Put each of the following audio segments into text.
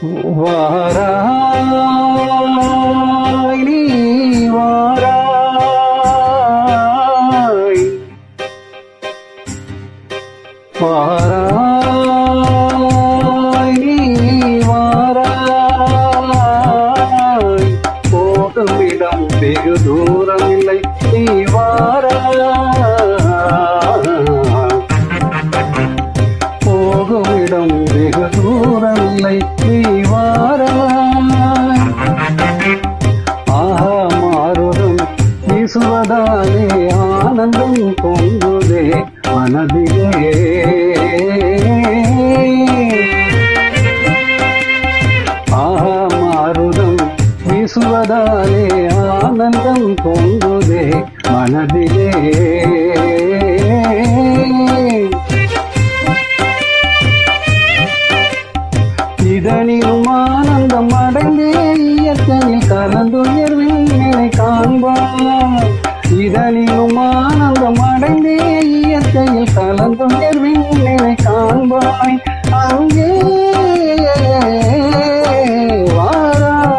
வாராய் நீ வாராய். வாராய் நீ வாராய். போகும் இடம் வெகு தூரம் இல்லை நீ வாராய். போகும் இடம் பொங்குதே மனதிலே. ஆஹா மாருதம் வீசுவதாலே ஆனந்தம் பொங்குதே மனதிலே. இதனிலும் ஆனந்தம் அடைந்தே இயற்கையில் கலந்துயர்வில் நிலை காண்பார். இதனிலும் அங்கே வாராய்.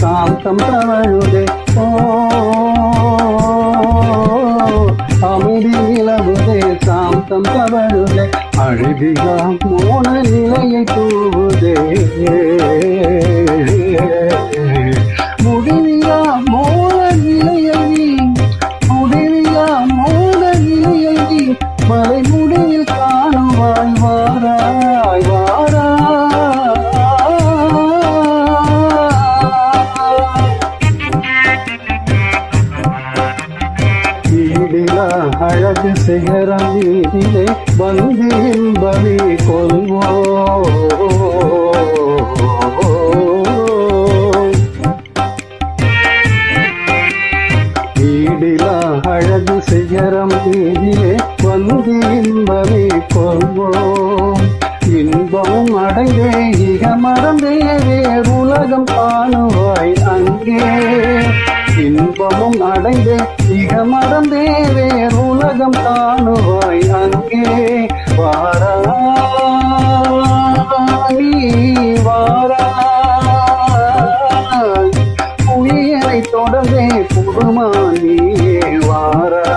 சாந்தம் தவழுதே. ஓ அமைதி சாந்தம் தவழுதே. அழுதியா மோன நிலையை தூவுதே. அழகு சிகரம் வீதிலே வந்து இன்பமே கொள்வோ வீடிலா அழகு சிகரம் வீதிலே வந்து இன்பமே கொள்வோம். இன்பம் அடைந்தே இக மறந்தே வேறுலகம் காணுவாய் அங்கே. உலகம் அடைந்தே மிக மறந்தே வேறு உலகம் காணுவாய் அங்கே. வாரா நீ வாரா புயலை தொடர்ந்தே புதுமா வாரா